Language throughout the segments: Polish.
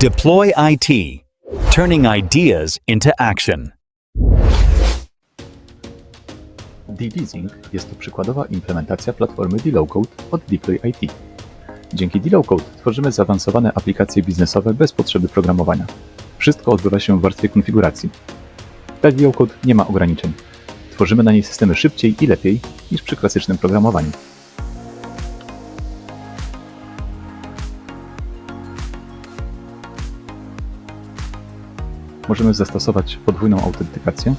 Deploy IT, turning ideas into action. D-Leasing jest to przykładowa implementacja platformy D-Low-Code od Deploy IT. Dzięki D-Low-Code tworzymy zaawansowane aplikacje biznesowe bez potrzeby programowania. Wszystko odbywa się w warstwie konfiguracji. Dla D-Low-Code nie ma ograniczeń. Tworzymy na niej systemy szybciej i lepiej niż przy klasycznym programowaniu. Możemy zastosować podwójną autentykację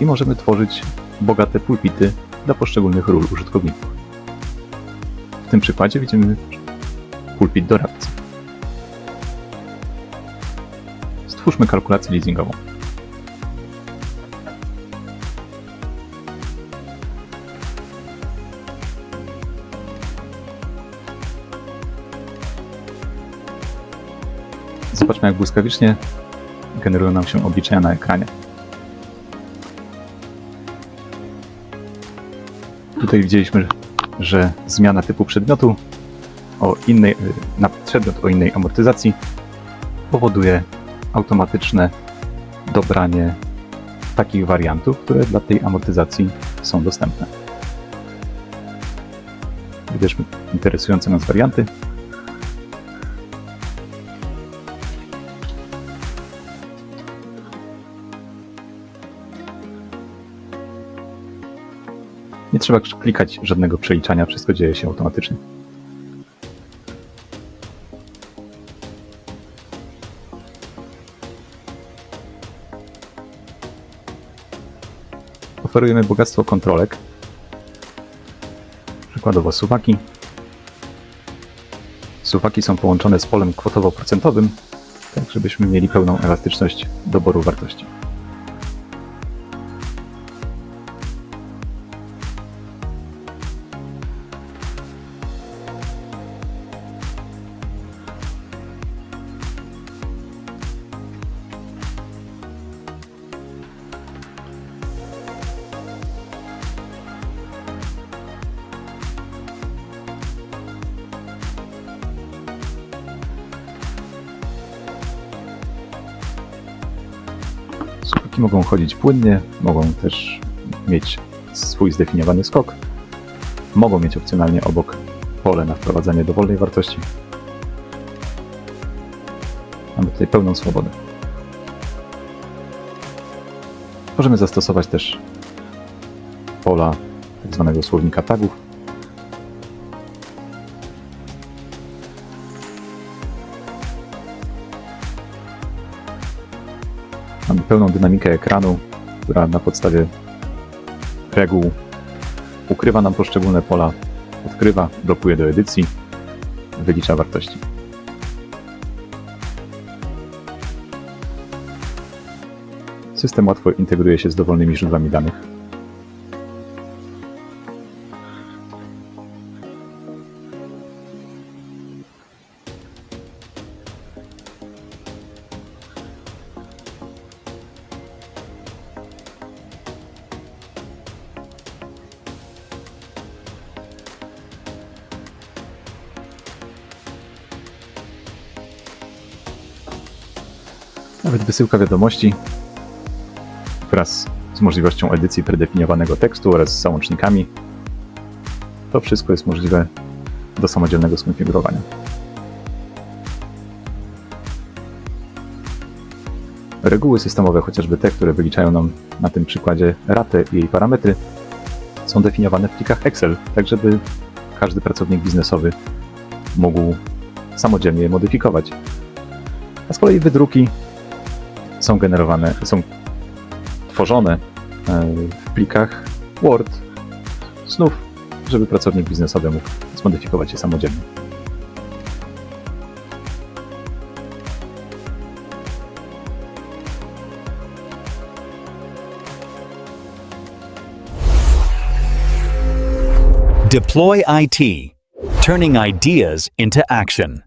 i możemy tworzyć bogate pulpity dla poszczególnych ról użytkowników. W tym przykładzie widzimy pulpit doradcy. Stwórzmy kalkulację leasingową. Zobaczmy, jak błyskawicznie generują nam się obliczenia na ekranie. Tutaj widzieliśmy, że zmiana typu przedmiotu o innej, y, na przedmiot o innej amortyzacji powoduje automatyczne dobranie takich wariantów, które dla tej amortyzacji są dostępne. Wybierzmy interesujące nas warianty. Nie trzeba klikać żadnego przeliczania, wszystko dzieje się automatycznie. Oferujemy bogactwo kontrolek. Przykładowo suwaki. Suwaki są połączone z polem kwotowo-procentowym, tak żebyśmy mieli pełną elastyczność doboru wartości. Mogą chodzić płynnie, mogą też mieć swój zdefiniowany skok. Mogą mieć opcjonalnie obok pole na wprowadzanie dowolnej wartości. Mamy tutaj pełną swobodę. Możemy zastosować też pola tak zwanego słownika tagów. Mamy pełną dynamikę ekranu, która na podstawie reguł ukrywa nam poszczególne pola, odkrywa, blokuje do edycji, wylicza wartości. System łatwo integruje się z dowolnymi źródłami danych. Nawet wysyłka wiadomości wraz z możliwością edycji predefiniowanego tekstu oraz z załącznikami. To wszystko jest możliwe do samodzielnego skonfigurowania. Reguły systemowe, chociażby te, które wyliczają nam na tym przykładzie ratę i jej parametry, są definiowane w plikach Excel, tak żeby każdy pracownik biznesowy mógł samodzielnie je modyfikować. A z kolei wydruki są generowane, są tworzone e, w plikach Word znów, żeby pracownik biznesowy mógł zmodyfikować je samodzielnie. Deploy IT, turning ideas into action.